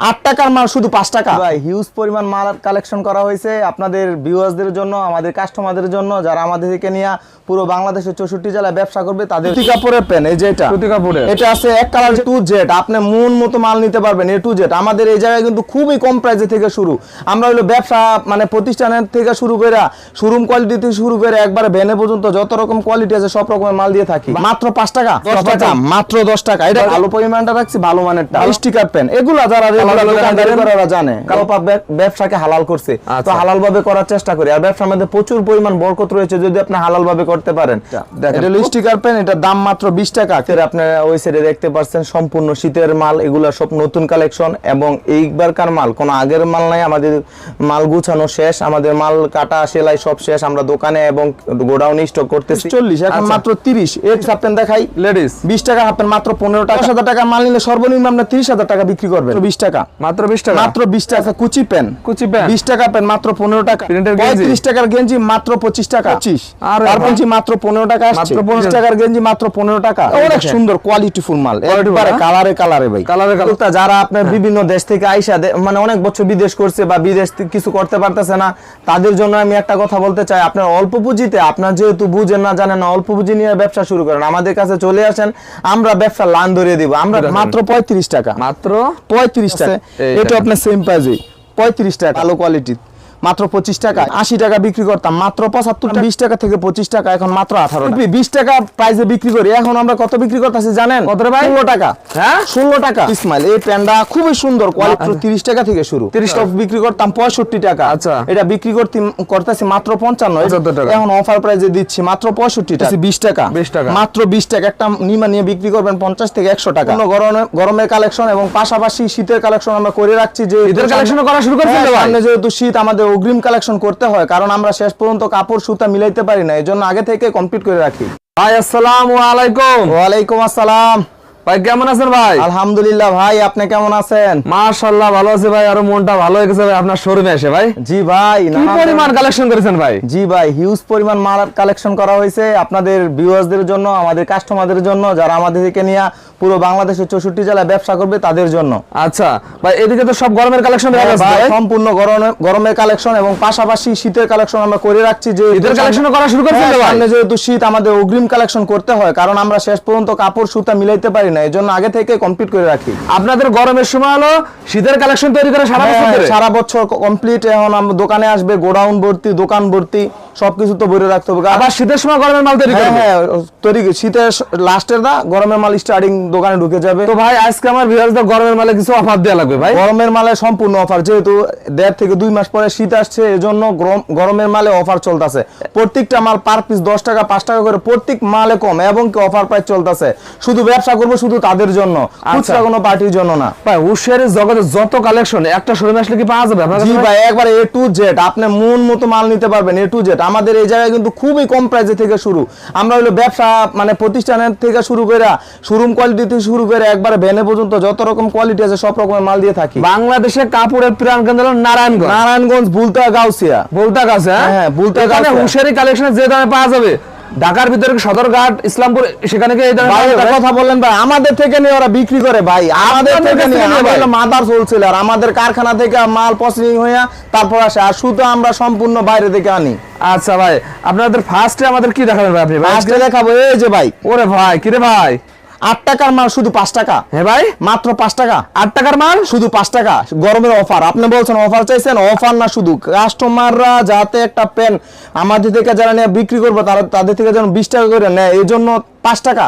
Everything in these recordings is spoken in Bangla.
আট টাকার মাল শুধু পাঁচ টাকা। ভাই হিউজ পরিমাণ মাল কালেকশন করা হয়েছে আপনাদের ভিউয়ার্সদের জন্য আমাদের কাস্টমারদের জন্য যারা আমাদের থেকে নিয়ে পুরো বাংলাদেশের চৌষট্টি জেলায় ব্যবসা করবে তাদের সুতি কাপড়ের পেন এই যে এটা। সুতি কাপড়ের। এটা আছে এক কালার টু জেড আপনি মন মতো মাল নিতে পারবেন এ টু জেড আমাদের এই জায়গায় কিন্তু খুবই কম প্রাইসে থেকে শুরু। আমরা হলো ব্যবসা মানে প্রতিষ্ঠানের থেকে শুরু করে শোরুম কোয়ালিটি থেকে শুরু করে একবারে ভ্যানে পর্যন্ত যত রকম কোয়ালিটি আছে সব রকমের মাল দিয়ে থাকি। মাত্র পাঁচ টাকা? দশ টাকা। মাত্র দশ টাকা। এটা ভালো পরিমাণটা রাখছি ভালো মানের মানেরটা স্টিকার পেন এগুলা যারা জানে। কালোপা ব্যবসাকে হালাল করছে। তো আচ্ছা। হালাল ভাবে করার চেষ্টা করি। আর ব্যবসার মধ্যে প্রচুর পরিমাণ বরকত রয়েছে যদি আপনি হালাল ভাবে করতে পারেন। এটা স্টিকার পেন এটার দাম মাত্র বিশ টাকা। এর আপনারা ওই সাইডে দেখতে পাচ্ছেন সম্পূর্ণ শীতের মাল এগুলা সব নতুন কালেকশন এবং এইবারকার মাল কোনো আগের মাল নাই। আমাদের মাল গুছানো শেষ আমাদের মাল কাটা সেলাই সব শেষ। আমরা দোকানে এবং গোডাউন স্টক করতেছি। চল্লিশ এখন আচ্ছা। মাত্র তিরিশ। এর হাফ দেখাই। লেডিস বিশ টাকা হাফ মাত্র পনেরো টাকা। দশ হাজার টাকা মাল নিলে সর্বনিম্ন আপনার তিরিশ হাজার টাকা বিক্রি করবেন। বিশ টাকা। মাত্র বিশ টাকা? মাত্র বিশ টাকা কুচি পেন। কুচি পেন। বিশ টাকা পেন মাত্র পনেরো টাকা। টাকার গেঞ্জি মাত্র পঁচিশ টাকা। পঁচিশ। আরে আর গেঞ্জি মাত্র পনেরো টাকা আসছে। মাত্র 15 টাকার গেঞ্জি মাত্র পনেরো টাকা। অনেক। সুন্দর কোয়ালিটিফুল মাল। একবারে কালারে কালারে ভাই। colour। এগুলা যারা আপনার বিভিন্ন দেশ থেকে আইসা মানে অনেক বছর বিদেশ করছে বা বিদেশ কিছু করতে পারতেছে না তাদের জন্য আমি একটা কথা বলতে চাই। আপনার অল্প পুঁজিতে আপনার যেহেতু বুঝেন না জানেন না অল্প পুঁজি নিয়ে ব্যবসা শুরু করেন। আমাদের কাছে চলে আসেন আমরা ব্যবসা লান ধরিয়ে দিব। আমরা মাত্র পঁয়ত্রিশ টাকা। মাত্র পঁয়ত্রিশ টাকা এইটা। এটা আপনার সেম প্রাইজে পঁয়ত্রিশ টাকা। ভালো কোয়ালিটি মাত্র পঁচিশ টাকা। আশি টাকা বিক্রি করতাম মাত্র পঁচাত্তর বিশ টাকা থেকে পঁচিশ টাকা এখন মাত্র আঠারো বিশ টাকা প্রাইসে বিক্রি করি এখন আমরা কত বিক্রি করতেছি জানেন? কত ভাই? ষোলো টাকা। হ্যাঁ? ষোলো টাকা। ইসমাইল এই প্যান্ডা খুবই সুন্দর কোয়ালিটি তিরিশ টাকা থেকে শুরু। তিরিশ টাকা বিক্রি করতাম পঁয়ষট্টি টাকা। আচ্ছা। এটা বিক্রি করতে করতেছি মাত্র পঞ্চান্ন। 75 টাকা। এখন অফার প্রাইসে দিচ্ছি মাত্র পঁয়ষট্টি টাকা। বিশ টাকা। 20 টাকা। মাত্র বিশ টাকা। একটা নিমা নিয়ে বিক্রি করবেন পঞ্চাশ থেকে একশো টাকা। গরমে গরমের কালেকশন এবং পাশাপাশি শীতের কালেকশন আমরা করে রাখছি যে ঈদের ও করা শুরু করছেন হ্যাঁ? সামনে যেহেতু শীত আমাদের অগ্রিম কালেকশন করতে হয় কারণ আমরা শেষ পর্যন্ত কাপড় সুতা মিলাইতে পারি না এই জন্য আগে থেকে কমপ্লিট করে রাখি। ভাই আসসালাম আলাইকুম। ওয়ালাইকুম আসসালাম। ভাই কেমন আছেন ভাই? আলহামদুলিল্লাহ ভাই আপনি কেমন আছেন? মাশাআল্লাহ ভালো আছে ভাই। আরও মনটা ভালো হয়ে গেছে ভাই আপনার শোরুমে এসে ভাই। জি ভাই কি পরিমাণ কালেকশন করেছেন ভাই? জি ভাই হিউজ পরিমাণ মাল কালেকশন করা হয়েছে আপনাদের ভিউয়ার্সদের জন্য আমাদের কাস্টমারদের জন্য যারা আমাদের থেকে নিয়ে পুরো বাংলাদেশের চৌষট্টি জেলায় ব্যবসা করবে তাদের জন্য। আচ্ছা ভাই এদিকে তো সব গরমের কালেকশন হয়ে সম্পূর্ণ গরমে গরমের কালেকশন এবং পাশাপাশি শীতের কালেকশন আমরা করে রাখছি যে ঈদের কালেকশন করা শুরু করছেন তো হ্যাঁ, সামনে যেহেতু শীত আমাদের অগ্রিম কালেকশন করতে হয় কারণ আমরা শেষ পর্যন্ত কাপড় সুতা মিলাইতে পারি না এই জন্য আগে থেকে কমপ্লিট করে রাখি। আপনাদের গরমের সময় হলো শীতের কালেকশন তৈরি করে সারা বছর হ্যাঁ, সারা বছর কমপ্লিট এখন দোকানে আসবে গোডাউন ভর্তি দোকান ভর্তি। সবকিছু তো ভরে রাখতে হবে। আবার শীতের সময় গরমের মাল তৈরি হ্যাঁ হ্যাঁ তৈরি শীতের লাস্টের দা গরমের মাল স্টার্টিং দোকানে ঢুকে যাবে। তো ভাই আজকে আমার ভিউয়ার্সদের গরমের মালে কিছু অফার দেওয়া লাগবে ভাই। গরমের মালে সম্পূর্ণ অফার যেহেতু দেড় থেকে দুই মাস পরে শীত আসছে এজন্য গরমের মালে অফার চলতেছে। প্রত্যেকটা মাল পার পিস দশ টাকা পাঁচ টাকা করে প্রত্যেক মালে কম এবং কি অফার প্রাইস চলতেছে। শুধু ব্যবসা করব শুধু তাদের জন্য আচ্ছা। কোনো পার্টির জন্য না। ভাই উশের জগতে যত কালেকশন একটা শোরুমে আসলে কি পাওয়া যাবে? জি? ভাই একবার এ টু জেড আপনি মন মতো মাল নিতে পারবেন এ টু জেড আমাদের এই জায়গায় কিন্তু খুবই কম প্রাইসে থেকে শুরু। আমরা হলো ব্যবসা মানে প্রতিষ্ঠানের থেকে শুরু করে শোরুম কোয়ালিটি থেকে শুরু করে একবারে ভ্যানে পর্যন্ত যত রকম কোয়ালিটি আছে সব রকমের মাল দিয়ে থাকি। বাংলাদেশে কাপড়ের প্রাণ কেন্দ্র হলো নারায়ণগঞ্জ। নারায়ণগঞ্জ বুলতা গাউসিয়া ভুলতা গাউসিয়া হ্যাঁ, ভুলতা বুলতা এখানে হুশারি কালেকশন যে দামে পাওয়া যাবে ঢাকার ভিতরে সদরঘাট ইসলামপুর সেখানে? কথা বললেন ভাই। আমাদের থেকে নিয়ে ওরা বিক্রি করে ভাই। আমাদের থেকে নিয়ে। মাদার চলছিল আর আমাদের কারখানা থেকে মাল প্রসেসিং হইয়া তারপর আসে। আর শুধু আমরা সম্পূর্ণ বাইরে থেকে আনি। আচ্ছা ভাই আপনাদের ফার্স্টে আমাদের কি দেখাবেন ভাই আপনি? ভাই দেখাবো এই যে ভাই। ওরে ভাই কিরে ভাই? আট টাকার মাল শুধু পাঁচ টাকা। হ্যাঁ ভাই। মাত্র পাঁচ টাকা। আট টাকার মাল শুধু পাঁচ টাকা। গরমের অফার। আপনি বলছেন অফার চাইছেন অফার না শুধু। কাস্টমাররা যাতে একটা পেন আমাদের থেকে যারা নিয়ে বিক্রি করব তারা তাদের থেকে যেন বিশ টাকা করে নেয় এই জন্য পাঁচ টাকা।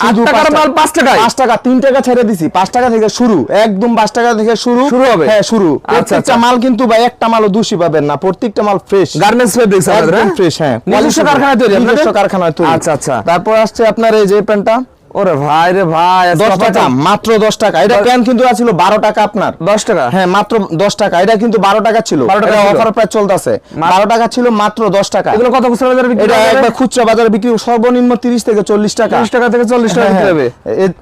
শুধু টাকার মাল পাঁচ টাকায়? পাঁচ টাকা তিন টাকা ছেড়ে দিছি। পাঁচ টাকা থেকে শুরু। একদম পাঁচ টাকা থেকে শুরু। শুরু হবে? হ্যাঁ শুরু। আচ্ছা, প্রত্যেকটা আচ্ছা। মাল কিন্তু ভাই একটা মালও দূষি পাবেন না। প্রত্যেকটা মাল ফ্রেশ গার্মেন্টস ফেব্রিক্স হ্যাঁ? ফ্রেশ হ্যাঁ। নিজস্ব কারখানায় তৈরি নিজস্ব কারখানায় তৈরি। আচ্ছা আচ্ছা। তারপর আসছে আপনার এই যে প্যান্টটা ওরে ভাই রে ভাই দশ টাকা মাত্র দশ টাকা। এটা দশ- কিন্তু ছিল বারো টাকা আপনার? দশ টাকা? হ্যাঁ মাত্র দশ টাকা। এটা কিন্তু বারো টাকা ছিল। 12 টাকা অফার প্রাইস চলতেছে। বারো টাকা ছিল মাত্র দশ টাকা। এগুলো কত খুচরা বাজারে বিক্রি এটা একবার খুচরা বাজারে বিক্রি সর্বনিম্ন তিরিশ থেকে চল্লিশ টাকা। 30 টাকা থেকে 40 টাকা হবে।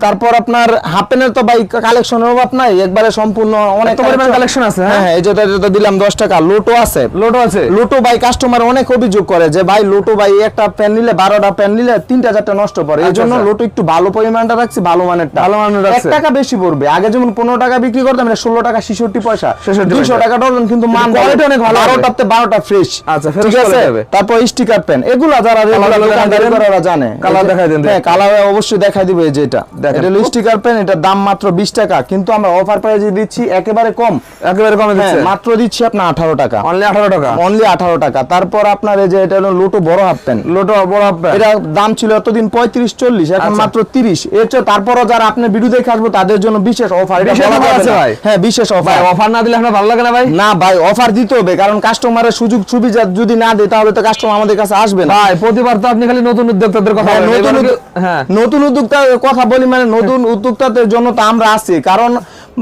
তারপর আপনার হাফ তো ভাই কালেকশনের অভাব নাই। একবারে সম্পূর্ণ অনেক পরিমাণ collection আছে, হ্যাঁ? হ্যাঁ হ্যাঁ এই যেটা যেটা দিলাম দশ টাকা। লোটো আছে। লোটো আছে? লোটো ভাই কাস্টমার অনেক অভিযোগ করে যে ভাই লোটো ভাই একটা প্যান নিলে বারোটা প্যান নিলে তিনটা চারটা নষ্ট এই আচ্ছা, জন্য আচ্ছা। লোটো একটু ভালো ভালো পরিমাণটা রাখছি ভালো মানেরটা। ভালো মানের এক টাকা বেশি পড়বে। আগে যেমন পনেরো টাকা বিক্রি করতাম এটা ষোলো টাকা ছেষট্টি পয়সা। 66 দুইশো টাকা ডজন কিন্তু মান quality অনেক ভালো। বারোটাতে বারোটা ফ্রেশ আচ্ছা, ঠিক আছে? তারপর স্টিকার পেন এগুলা যারা জানে। এই দেখাই দিন হ্যাঁ কালার অবশ্যই দেখাই দিবে এই যে এটা। এটা হলো স্টিকার পেন এটার দাম মাত্র বিশ টাকা। কিন্তু আমরা অফার প্রাইজে দিচ্ছি একেবারে কম। একেবারে কমে হ্যাঁ, দিচ্ছে। মাত্র দিচ্ছি আপনার আঠারো টাকা। অনলি আঠারো টাকা? অনলি আঠারো টাকা। তারপর আপনার এই যে এটা হলো লোটো বড় হাফ প্যান্ট লোটো বড় আপনার এটা দাম ছিল এতদিন পঁয়ত্রিশ চল্লিশ এখন আচ্ছা। মাত্র তিরিশ। এর চেয়ে তারপরও যারা আপনার ভিডিও দেখে আসব তাদের জন্য বিশেষ অফার? হ্যাঁ বিশেষ অফার অফার না দিলে আপনার ভালো লাগে না ভাই? না ভাই অফার দিতে হবে কারণ কাস্টমারের সুযোগ সুবিধা যদি না দেয় তাহলে তো কাস্টমার আমাদের কাছে আসবে না। ভাই প্রতিবার তো আপনি খালি নতুন উদ্যোক্তাদের কথা হ্যাঁ, নতুন হ্যাঁ। নতুন উদ্যোক্তার কথা বলি মানে নতুন উদ্যোক্তাদের জন্য তো আমরা আছি। কারণ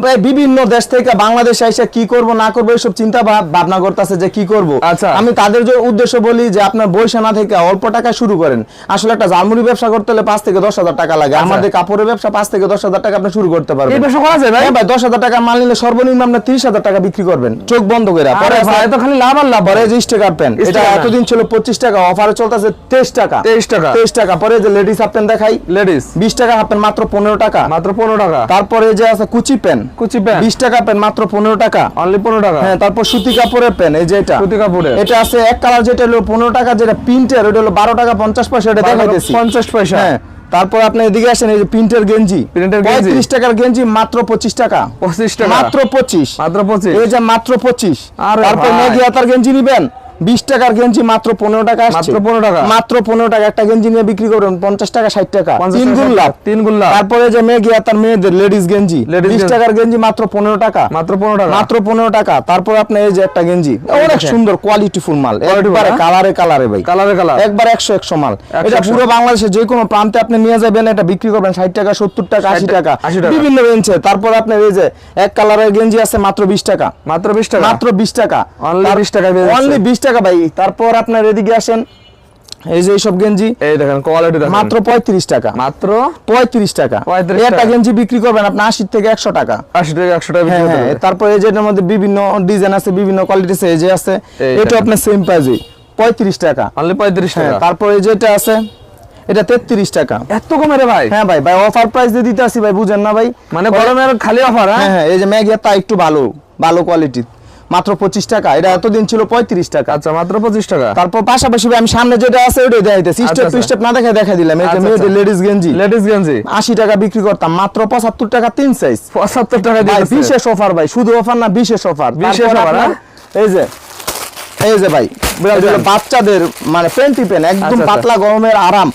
বিভিন্ন দেশ থেকে বাংলাদেশে এসে কি করব না করব এইসব চিন্তা ভাব- ভাবনা করতেছে যে কি করব। আচ্ছা। আমি তাদের যে উদ্দেশ্য বলি যে আপনার বৈশা না থেকে অল্প টাকা শুরু করেন। আসলে একটা জার্মানি ব্যবসা করতে হলে পাঁচ থেকে দশ হাজার টাকা লাগে। আমাদের কাপড়ের ব্যবসা পাঁচ থেকে দশ হাজার টাকা আপনি শুরু করতে এই পারবেন ব্যবসা করা যায় ভাই? হ্যাঁ ভাই দশ হাজার টাকা মাল নিলে সর্বনিম্ন আপনার তিরিশ হাজার টাকা বিক্রি করবেন। চোখ বন্ধ করে। পরে ভাই তো খালি লাভ আর লাভ পরে যে স্টিকার পেন এটা এতদিন ছিল পঁচিশ টাকা অফারে চলতেছে তেইশ টাকা। 23 টাকা। তেইশ টাকা। পরে যে লেডিস হাফ পেন দেখাই লেডিস বিশ টাকা হাফ পেন মাত্র পনেরো টাকা। মাত্র পনেরো টাকা। তারপরে যে আছে কুচি পেন কুচি প্যান্ট বিশ টাকা পেন মাত্র পনেরো টাকা। অনলি পনেরো টাকা? হ্যাঁ তারপর সুতি কাপড়ের পেন এই যে এটা। সুতি কাপড়ের। এটা আছে এক কালার যেটা হলো পনেরো টাকা যেটা প্রিন্টের ওটা হলো বারো টাকা পঞ্চাশ পয়সা এটা দেখাইতেছি। পঞ্চাশ পয়সা। হ্যাঁ তারপর আপনি এদিকে আসেন এই যে প্রিন্টের গেঞ্জি। প্রিন্টের গেঞ্জি। পঁয়ত্রিশ টাকার গেঞ্জি মাত্র পঁচিশ টাকা। পঁচিশ টাকা। মাত্র পঁচিশ। মাত্র পঁচিশ। এই যে মাত্র পঁচিশ। আরে তারপর ভাই। গেঞ্জি নিবেন। বিশ টাকার গেঞ্জি মাত্র পনেরো টাকা মাত্র 15 টাকা। মাত্র পনেরো টাকা। একটা গেঞ্জি নিয়ে বিক্রি করবেন পঞ্চাশ টাকা ষাট টাকা। তিন লাভ তিন গুণ লাভ। তারপরে যে মেঘি হাতার মেয়েদের লেডিস গেঞ্জি। বিশ। টাকার গেঞ্জি মাত্র পনেরো টাকা। মাত্র পনেরো টাকা। মাত্র পনেরো টাকা। তারপর আপনি এই যে একটা গেঞ্জি অনেক সুন্দর কোয়ালিটি ফুল মাল একবারে হ্যাঁ? কালারে কালারে ভাই। কালারে কালার। একবার একশো একশো মাল। 100 এটা পুরো বাংলাদেশে যে কোনো প্রান্তে আপনি নিয়ে যাবেন এটা বিক্রি করবেন ষাট টাকা সত্তর টাকা আশি টাকা। 80 টাকা। বিভিন্ন রেঞ্জে তারপর আপনার এই যে এক কালারের গেঞ্জি আছে মাত্র বিশ টাকা। মাত্র বিশ টাকা? মাত্র বিশ টাকা। Only 20 টাকা অনলি বিশ টাকা ভাই তারপর আপনার এদিকে আসেন এই যে এইসব গেঞ্জি এই দেখেন কোয়ালিটি দেখেন। মাত্র পঁয়ত্রিশ টাকা। মাত্র? পঁয়ত্রিশ টাকা। 35 একটা টাকা। গেঞ্জি বিক্রি করবেন আপনি আশি থেকে একশো টাকা। আশি টাকা একশো টাকা বিক্রি হ্যাঁ করতে হ্যাঁ। তারপর এই যে এটার মধ্যে বিভিন্ন ডিজাইন আছে বিভিন্ন কোয়ালিটি আছে এই যে আছে এটা। আপনার সেম প্রাইজে পঁয়ত্রিশ টাকা। অনলি পঁয়ত্রিশ হ্যাঁ টাকা। তারপর এই যে এটা আছে এটা তেত্রিশ টাকা। এত কমে রে ভাই। হ্যাঁ ভাই ভাই অফার প্রাইস দিয়ে দিতে আসি ভাই বুঝেন না ভাই। মানে গরমের খালি অফার হ্যাঁ? হ্যাঁ এই যে ম্যাগিয়া তা একটু ভালো ভালো কোয়ালিটি মাত্র পঁচিশ টাকা। এটা এতদিন ছিল পঁয়ত্রিশ টাকা। আচ্ছা মাত্র পঁচিশ টাকা। তারপর পাশাপাশি আমি সামনে যেটা আছে ওটাই দেখাইতেছি। আচ্ছা, স্টেপ টু আচ্ছা। স্টেপ না দেখে দেখা দিলাম। আচ্ছা, মেয়েদের আচ্ছা। লেডিস গেঞ্জি। লেডিস গেঞ্জি। আশি টাকা বিক্রি করতাম। মাত্র পঁচাত্তর টাকা তিন সাইজ পঁচাত্তর টাকা বিশেষ অফার ভাই। শুধু অফার না বিশেষ অফার বিশেষ অফার হ্যাঁ? এই যে এই যে ভাই। বাচ্চাদের মানে পেন্টি পেন একদম আচ্ছা, আচ্ছা। পাতলা গরমের আরাম।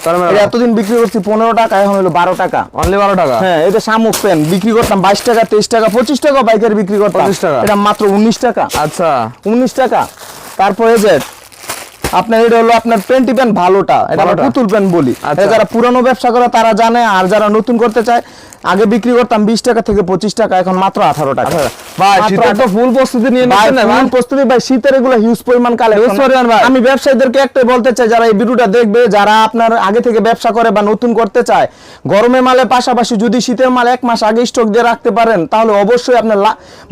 এতদিন বিক্রি করছি পনেরো টাকা এখন হলো বারো টাকা। অনলি বারো টাকা? হ্যাঁ এটা শামুক পেন বিক্রি করতাম বাইশ টাকা তেইশ টাকা পঁচিশ টাকা বাইকের বিক্রি করতাম। 25 টাকা। এটা মাত্র উনিশ টাকা। আচ্ছা। উনিশ টাকা। তারপরে যে আপনার এটা হলো আপনার পেন্টি পেন ভালোটা এটা আমরা পুতুল পেন বলি। আচ্ছা। যারা পুরানো ব্যবসা করে তারা জানে আর যারা নতুন করতে চায় আগে বিক্রি করতাম বিশ টাকা থেকে পঁচিশ টাকা এখন মাত্র আঠারো টাকা। ভাই শীতের তো ফুল প্রস্তুতি নিয়ে নিচ্ছেন না ভাই? ফুল প্রস্তুতি ভাই শীতের এগুলো হিউজ পরিমাণ কালে Huge পরিমাণ ভাই। আমি ব্যবসায়ীদেরকে একটাই বলতে চাই যারা এই ভিডিওটা দেখবে যারা আপনার আগে থেকে ব্যবসা করে বা নতুন করতে চায় গরমের মালের পাশাপাশি যদি শীতের মাল এক মাস আগে স্টক দিয়ে রাখতে পারেন তাহলে অবশ্যই আপনার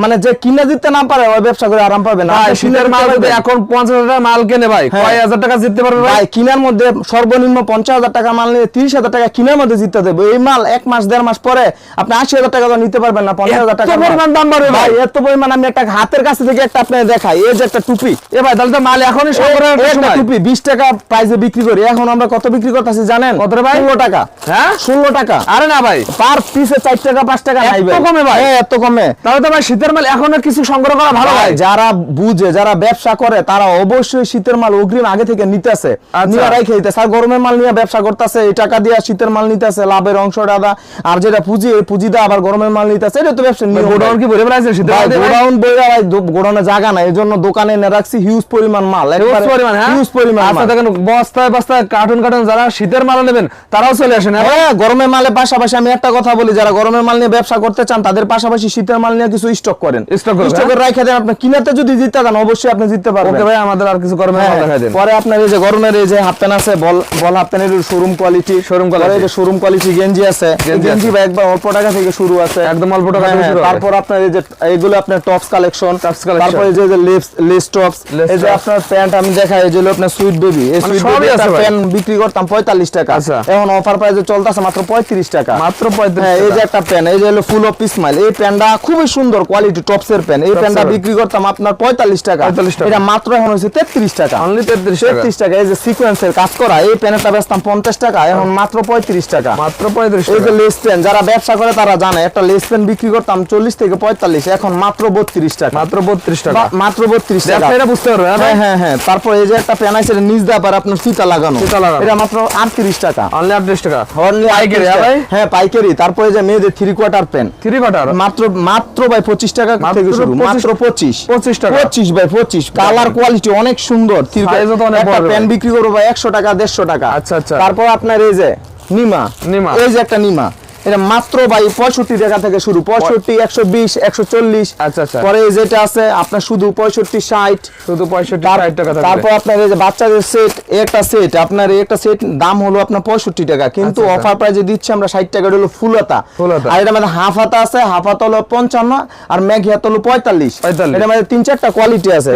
মানে যে কিনে দিতে না পারে ওই ব্যবসা করে আরাম পাবে না শীতের মাল যদি এখন পঞ্চাশ হাজার মাল কেনে ভাই? হ্যাঁ। কয় হাজার টাকা জিততে পারবে ভাই। ভাই কিনার মধ্যে সর্বনিম্ন পঞ্চাশ হাজার টাকা মাল নিয়ে তিরিশ হাজার টাকা কিনার মধ্যে জিততে দেবে। এই মাল এক মাস দেড় মাস পরে আপনি আশি হাজার টাকা তো নিতে পারবেন না পঞ্চাশ হাজার এত টাকা পরিমাণ দাম বাড়বে ভাই। এত পরিমাণ আমি একটা হাতের কাছে থেকে একটা আপনার দেখাই। এই যে একটা টুপি। এ ভাই তাহলে তো মাল এখনই সংগ্রহের একটা টুপি বিশ টাকা প্রাইসে বিক্রি করি। এখন আমরা কত বিক্রি করতেছি জানেন? কত ভাই? ষোলো টাকা। হ্যাঁ? ষোলো টাকা। আরে না ভাই। পার পিসে চার টাকা পাঁচ টাকা নাই এত কমে ভাই? হ্যাঁ, এত কমে। তাহলে তো ভাই শীতের মাল এখনও কিছু সংগ্রহ করা ভালো ভাই ভাই, যারা বুঝে যারা ব্যবসা করে তারা অবশ্যই শীতের মাল অগ্রিম আগে থেকে নিতেছে। আচ্ছা। নিয়ে রাখে দিতেছে আর গরমের মাল নিয়ে ব্যবসা করতেছে এই টাকা দিয়ে শীতের মাল নিতেছে লাভের অংশটা দা আর যেটা পুঁজি এই পুঁজি দা আবার গরমের মাল নিতেছে এটা তো ব্যবসা নিয়ম। গোডাউন কি ভরে বেড়াইছে শীতের মাল গোডাউন বইরা ভাই গোডাউনে জায়গা নাই এই জন্য দোকানে এনে রাখছি হিউজ পরিমাণ মাল। Huge পরিমাণ হ্যাঁ? হিউজ পরিমাণ আচ্ছা দেখেন বস্তায় বস্তায় কার্টুন কার্টুন যারা শীতের মাল নেবেন তারাও চলে আসেন হ্যাঁ? হ্যাঁ গরমের মালের পাশাপাশি আমি একটা কথা বলি যারা গরমের মাল নিয়ে ব্যবসা করতে চান তাদের পাশাপাশি শীতের মাল নিয়ে কিছু স্টক করেন। করবেন, স্টকের রাখে দেন আপনি কিনাতে যদি জিততে চান অবশ্যই আপনি জিততে পারবেন। ওকে ভাই আমাদের আর কিছু গরমের মাল হ্যাঁ, দেন পরে আপনার এই যে গরমের এই যে হাফপ্যান্ট আছে বল বল হাফ প্যান্টের শোরুম কোয়ালিটি Showroom quality। এই যে শোরুম কোয়ালিটি গেঞ্জি আছে। গেঞ্জি বা একবার অল্প টাকা থেকে শুরু আছে। একদম অল্প টাকা হ্যাঁ, থেকে হ্যাঁ, শুরু তারপর আপনার এই যে এগুলো আপনার টপস কালেকশন Tops collection। তারপরে এই যে লেস লেস টপস এই যে আপনার প্যান্ট আমি দেখাই এই যে হলো আপনার সুইট বেবি এই মানে সুইট বেবি আছে ভাই। প্যান্ট বিক্রি করতাম 45 টাকা। আচ্ছা। এখন অফার প্রাইসে চলতেছে মাত্র 35 টাকা। মাত্র পঁয়ত্রিশ হ্যাঁ এই যে একটা প্যান্ট এই যে হলো ফুল অফ স্মাইল এই প্যান্টটা খুবই সুন্দর কোয়ালিটি টপসের প্যান্ট এই প্যান্টটা বিক্রি করতাম আপনার 45 টাকা। 45 টাকা। এটা মাত্র এখন হচ্ছে 33 টাকা। অনলি তেত্রিশ টাকা। এই যে সিকোয়েন্সের কাজ করা এই প্যান্টটা বেচতাম 50 টাকা এখন মাত্র 35 টাকা। মাত্র পঁয়ত্রিশ এই যে লেস পেন যারা ব্যবসা করে তারা জানে একটা লেস পেন বিক্রি করতাম 40 থেকে 45 এখন মাত্র 32 টাকা। মাত্র বত্রিশ টাকা। মাত্র 32 টাকা। ব্যবসায়ীরা বুঝতে পারবে হ্যাঁ? হ্যাঁ হ্যাঁ হ্যাঁ। তারপর এই যে একটা প্যান আছে এটা নিচ দাপার আপনার ফিতা লাগানো। ফিতা লাগানো। এটা মাত্র 38 টাকা। অনলি আটত্রিশ টাকা। Only পাইকারি, হ্যাঁ হ্যাঁ পাইকারি। তারপরে যে মেয়েদের three quarter pant three quarter মাত্র মাত্র ভাই 25 টাকা থেকে শুরু মাত্র 25 25 টাকা। 25 ভাই 25 কালার কোয়ালিটি অনেক সুন্দর থ্রি Size ও তো অনেক বড় প্যান বিক্রি করব ভাই 100 টাকা 150 টাকা আচ্ছা, আচ্ছা। তারপর আপনার এই যে নিমা নিমা। এই যে একটা নিমা এটা মাত্র ভাই 65 টাকা থেকে শুরু। 65 120 140 আচ্ছা, আচ্ছা। পরে যেটা আছে আপনার শুধু 65 60 শুধু পঁয়ষট্টি ষাট টাকা তারপর আপনার এই যে বাচ্চাদের সেট একটা সেট আপনার একটা সেট দাম হলো আপনার পঁয়ষট্টি টাকা। কিন্তু। অফার প্রাইজে দিচ্ছে আমরা ষাট টাকা হলো ফুল হাতা। ফুল হাতা। আর এটা মধ্যে হাফ হাতা আছে হাফ হাতা হলো পঞ্চান্ন আর ম্যাগি হাত হলো পঁয়তাল্লিশ। 45 এটা মধ্যে তিন চারটা কোয়ালিটি আছে।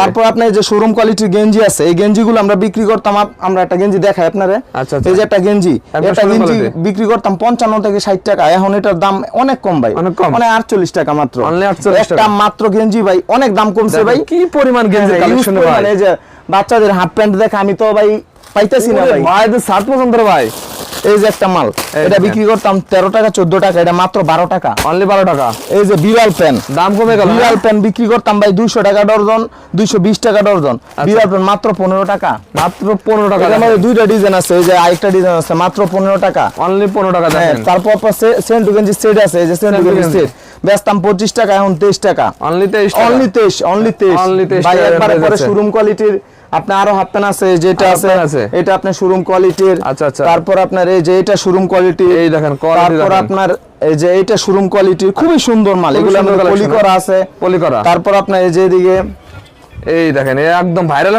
তারপর আপনার এই যে শোরুম কোয়ালিটির গেঞ্জি আছে এই গেঞ্জিগুলো আমরা বিক্রি করতাম আমরা একটা গেঞ্জি দেখাই আপনারে। আচ্ছা, আচ্ছা। এই যে একটা গেঞ্জি একটা গেঞ্জি বিক্রি করতাম পঞ্চান্ন থেকে ষাট টাকা। এখন এটার দাম অনেক কম ভাই। অনেক কম। মানে আটচল্লিশ টাকা মাত্র। Only 48 একটা মাত্র গেঞ্জি ভাই অনেক দাম কমছে ভাই। কি পরিমাণ গেঞ্জি হ্যাঁ, বাচ্চাদের হাফ প্যান্ট দেখে আমি তো ভাই পাইতেছি না ভাই। ভাই সাত পছন্দ ভাই। এই যে একটা মাল এটা বিক্রি করতাম তেরো টাকা চোদ্দ টাকা এটা মাত্র বারো টাকা। অনলি বারো টাকা। এই যে বিড়াল প্যান। দাম কমে গেল বিড়াল প্যান বিক্রি করতাম ভাই দুইশো টাকা ডর্জন দুইশো বিশ টাকা ডর্জন বিড়াল প্যান মাত্র পনেরো টাকা। মাত্র পনেরো টাকা দুইটা ডিজাইন আছে এই যে আরেকটা ডিজাইন আছে মাত্র পনেরো টাকা। অনলি পনেরো টাকা হ্যাঁ তারপর সেন্টু গেঞ্জি সেট আছে এই যে সেন্টু গেঞ্জি। সেট। বেচতাম পঁচিশ টাকা এখন তেইশ টাকা। অনলি তেইশ অনলি তেইশ অনলি তেইশ। 23 ভাই একবারে। শোরুম কোয়ালিটির আপনার আরও হাফ প্যান আছে যেটা আছে। এটা আপনার শোরুম কোয়ালিটির আচ্ছা, আচ্ছা। তারপর আপনার এই যে এটা শোরুম কোয়ালিটি এই দেখেন, তারপর। আপনার এই যে এটা শোরুম কোয়ালিটি খুবই সুন্দর মাল এগুলো পলি করা আছে পলি করা তারপর আপনার এই যে এদিকে এই দেখেন একদম ভাইরাল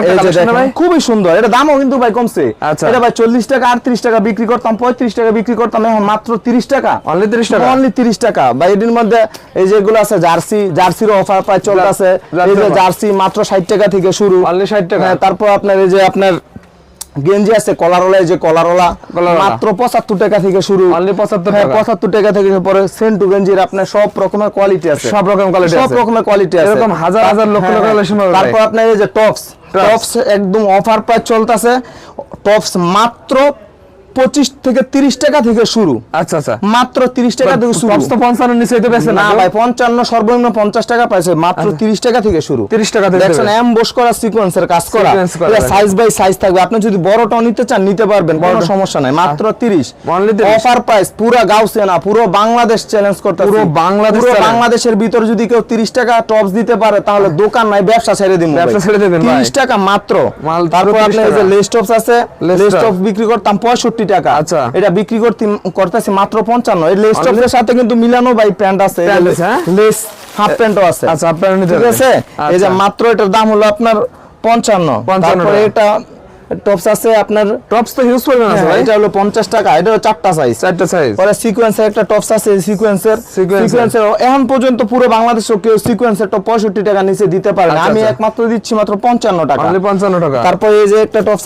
খুবই সুন্দর। এটা দামও কিন্তু ভাই কমছে। আচ্ছা। এটা ভাই চল্লিশ টাকা আটত্রিশ টাকা বিক্রি করতাম পঁয়ত্রিশ টাকা বিক্রি করতাম এখন মাত্র তিরিশ টাকা। অনলি তিরিশ টাকা? অনলি 30 টাকা। বা এটির মধ্যে এই যেগুলো আছে জার্সি জার্সির অফার প্রায় চলতেছে। জার্সির এই যে জার্সি মাত্র 60 টাকা থেকে শুরু। অনলি ষাট টাকা। হ্যাঁ, তারপর আপনার এই যে আপনার গেঞ্জি আছে কলারওয়ালা এই যে কলারোলা। মাত্র 75 টাকা থেকে শুরু পঁচাত্তর 75 হ্যাঁ, টাকা। থেকে পরে সেন্টু গেঞ্জির আপনার সব রকমের কোয়ালিটি আছে সব রকম কোয়ালিটি সব রকমের কোয়ালিটি আছে এরকম হাজার হাজার লক্ষ হ্যাঁ, লক্ষ হ্যাঁ। ভাই। তারপর আপনার এই যে টপস টপস একদম অফার প্রাইস চলতেছে টপস মাত্র 25 থেকে 30 টাকা থেকে শুরু। আচ্ছা আচ্ছা। মাত্র 30 টাকা থেকে শুরু। পঞ্চান্ন নিচে না ভাই। পঞ্চান্ন সর্বনিম্ন পঞ্চাশ টাকা পাইছে মাত্র তিরিশ টাকা থেকে শুরু। 30 টাকা দেখছেন দেবে। এমবোস করা সিকোয়েন্সের কাজ করা. সাইজ বাই সাইজ থাকবে। আপনি যদি বড়টাও নিতে চান নিতে পারবেন কোনো সমস্যা নাই। মাত্র তিরিশ। অফার প্রাইস পুরো গাউসে না পুরো বাংলাদেশ চ্যালেঞ্জ করতে পুরো বাংলাদেশ পুরো বাংলাদেশের ভিতর যদি কেউ তিরিশ টাকা টপস দিতে পারে তাহলে দোকান নাই ব্যবসা ছেড়ে দিন ব্যবসা ছেড়ে দিবেন তিরিশ টাকা মাত্র। তারপর আপনার এই যে লেস টপস আছে লেস টপস বিক্রি করতাম পঁয়ষট্টি টাকা। আচ্ছা। এটা বিক্রি করতে করতেছি মাত্র পঞ্চান্ন। এই লেস টপের সাথে কিন্তু মিলানো বাই প্যান্ট আছে। হ্যাঁ? লেস হাফ প্যান্টও আছে। আচ্ছা হাফ প্যান্ট ঠিক আছে? এই যে আচ্ছা। মাত্র এটার দাম হলো আপনার পঞ্চান্ন। 55 তারপরে এটা টপস আছে আপনার টপস তো হিউজ পরিমাণ আছে হ্যাঁ, ভাই। এটা হলো পঞ্চাশ টাকা এটা হলো চারটা সাইজ চারটা সাইজ পরে সিকোয়েন্সের একটা টপস আছে সিকোয়েন্সের Sequence-এর। সিকোয়েন্সের এখন পর্যন্ত পুরো বাংলাদেশে কেউ সিকোয়েন্সের টপ পঁয়ষট্টি টাকা নিচে দিতে পারে না। আচ্ছা, আমি আচ্ছা। একমাত্র দিচ্ছি মাত্র পঞ্চান্ন টাকা। অনলি পঞ্চান্ন টাকা। তারপর এই যে একটা টপস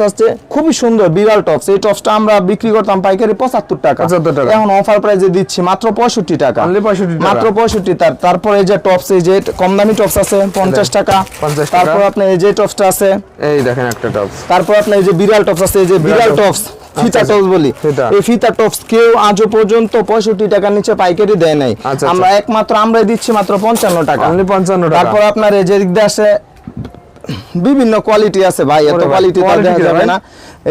খুবই সুন্দর বিড়াল টপস এই টপসটা আমরা বিক্রি করতাম পাইকারি পঁচাত্তর টাকা। 75 টাকা। এখন অফার প্রাইসে দিচ্ছি মাত্র পঁয়ষট্টি টাকা। Only 65 টাকা। মাত্র পঁয়ষট্টি তার তারপর এই যে টপস এই যে কম দামি টপস আছে পঞ্চাশ টাকা। 50 টাকা। তারপর আপনার এই যে টপসটা আছে এই দেখেন একটা টপস তারপর আপনার এই যে বিড়াল টপস আছে এই যে বিড়াল টপস। ফিতা আচ্ছা, টপস বলি। এই ফিতা টপস কেউ আজও পর্যন্ত পঁয়ষট্টি টাকার নিচে পাইকারি দেয় নাই। আচ্ছা, আমরা একমাত্র আমরাই দিচ্ছি মাত্র পঞ্চান্ন টাকা। অনলি পঞ্চান্ন টাকা। তারপর আপনার এই যে দিক দাসে বিভিন্ন কোয়ালিটি আছে ভাই এত কোয়ালিটি দেখা যাবে না।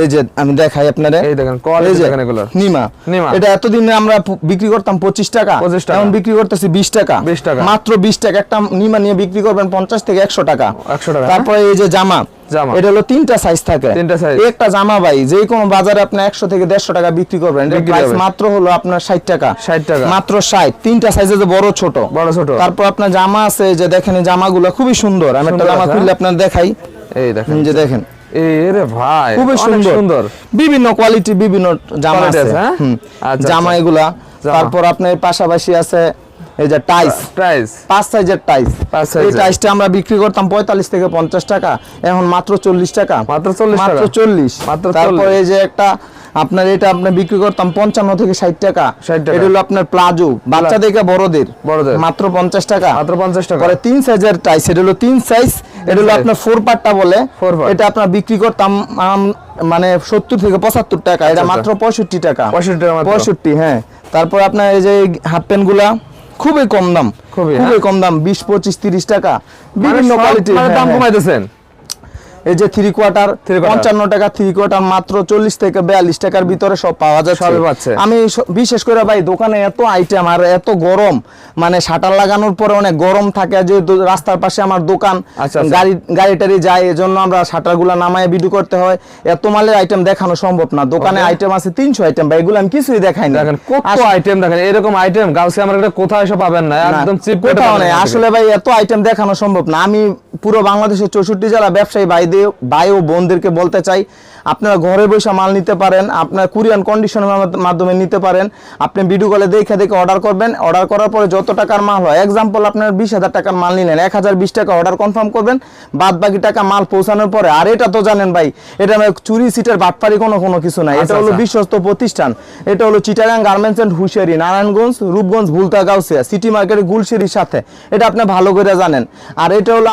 এই যে আমি দেখাই আপনারে। এই দেখেন, যে দেখেন এগুলোর। নিমা। নিমা। এটা এতদিন আমরা বিক্রি করতাম পঁচিশ টাকা। 25 টাকা। এখন বিক্রি করতেছি বিশ টাকা। 20 টাকা। মাত্র বিশ টাকা। একটা নিমা নিয়ে বিক্রি করবেন পঞ্চাশ থেকে একশো টাকা। 100 টাকা, তারপরে এই যে জামা। জামা। এটা হলো তিনটা সাইজ থাকে। তিনটা। এই একটা জামা ভাই যে কোনো বাজারে আপনি একশো থেকে দেড়শো টাকা বিক্রি করবেন। এটার প্রাইস মাত্র হলো আপনার ষাট টাকা। 60 টাকা। মাত্র ষাট। তিনটা সাইজে যে বড় ছোট। বড় ছোট। তারপর আপনার জামা আছে এই যে দেখেন এই জামাগুলো খুবই সুন্দর। আমি একটা জামা খুললে হ্যাঁ? আপনার দেখাই। এই দেখেন। যে দেখেন। ভাই খুবই সুন্দর। সুন্দর। বিভিন্ন কোয়ালিটি বিভিন্ন জামা আছে হ্যাঁ? আচ্ছা, জামা আচ্ছা। এগুলা। তারপর আপনার পাশাপাশি আছে এই যে টাইস প্রাইস পাঁচ সাইজের টাইস এই টাইসটা আমরা বিক্রি করতাম পঁয়তাল্লিশ থেকে পঞ্চাশ টাকা এখন মাত্র চল্লিশ টাকা। মাত্র 40 মাত্র টাকা? চল্লিশ। মাত্র তারপর এই যে একটা আপনার এটা আপনি বিক্রি করতাম পঞ্চান্ন থেকে ষাট টাকা। এটা হলো আপনার প্লাজো বাচ্চা থেকে বড়দের। বড়দের। মাত্র পঞ্চাশ টাকা। মাত্র 50 টাকা। তিন সাইজের টাইস এটা হলো তিন সাইজ এটা হলো আপনার ফোর পার্টটা বলে। এটা আপনার বিক্রি করতাম মানে সত্তর থেকে পঁচাত্তর টাকা। এটা আচ্ছা, মাত্র পঁয়ষট্টি টাকা। 65 টাকা পঁয়ষট্টি হ্যাঁ। তারপর আপনার এই যে হাফ প্যান্টগুলা খুবই কম দাম খুবই, হ্যাঁ? কম দাম বিশ পঁচিশ তিরিশ টাকা বিভিন্ন কোয়ালিটির কোয়ালিটি মানে দাম কমাইতেছেন এই যে থ্রি কোয়ার্টার পঞ্চান্ন টাকা থ্রি কোয়ার্টার মাত্র চল্লিশ থেকে বিয়াল্লিশ টাকার ভিতরে সব পাওয়া যাচ্ছে। আমি বিশেষ করে ভাই দোকানে এত আইটেম আর এত গরম মানে শাটার লাগানোর পরে অনেক গরম থাকে যে রাস্তার পাশে আমার দোকান আচ্ছা, আচ্ছা। গাড়ি গাড়ি টাড়ি যায় এজন্য আমরা শাটারগুলা নামায় ভিডিও করতে হয়। এত মালের আইটেম দেখানো সম্ভব না। দোকানে আইটেম আছে তিনশো আইটেম ভাই এগুলো আমি কিছুই দেখাই না দেখেন কত আইটেম দেখেন এরকম আইটেম গাউসে আমরা কোথাও এসে পাবেন না না, একদম চিপ কোথাও নেই। আসলে ভাই এত আইটেম দেখানো সম্ভব না। আমি পুরো বাংলাদেশের চৌষট্টি জেলা ব্যবসায়ী ভাই দিয়ে ভাই ও বোনদেরকে বলতে চাই আপনারা ঘরে বসে মাল নিতে পারেন আপনার কুরিয়ান কন্ডিশনের মাধ্যমে নিতে পারেন আপনি ভিডিও কলে দেখে দেখে অর্ডার করবেন অর্ডার করার পরে যত টাকার মাল হয় এক্সাম্পল আপনার বিশ হাজার টাকার মাল নিলেন এক হাজার বিশ টাকা অর্ডার কনফার্ম করবেন বাদ বাকি টাকা মাল পৌঁছানোর পরে আর এটা তো জানেন ভাই এটা চুরি সিটের বাটপারি কোনো কোনো কিছু নাই এটা আচ্ছা, হলো আচ্ছা। বিশ্বস্ত প্রতিষ্ঠান এটা হলো চিটাগাং গার্মেন্টস এন্ড হুশিয়ারি নারায়ণগঞ্জ রূপগঞ্জ ভুলতা গাউসিয়া সিটি মার্কেট গুলশিরির সাথে এটা আপনি ভালো করে জানেন আর এটা হলো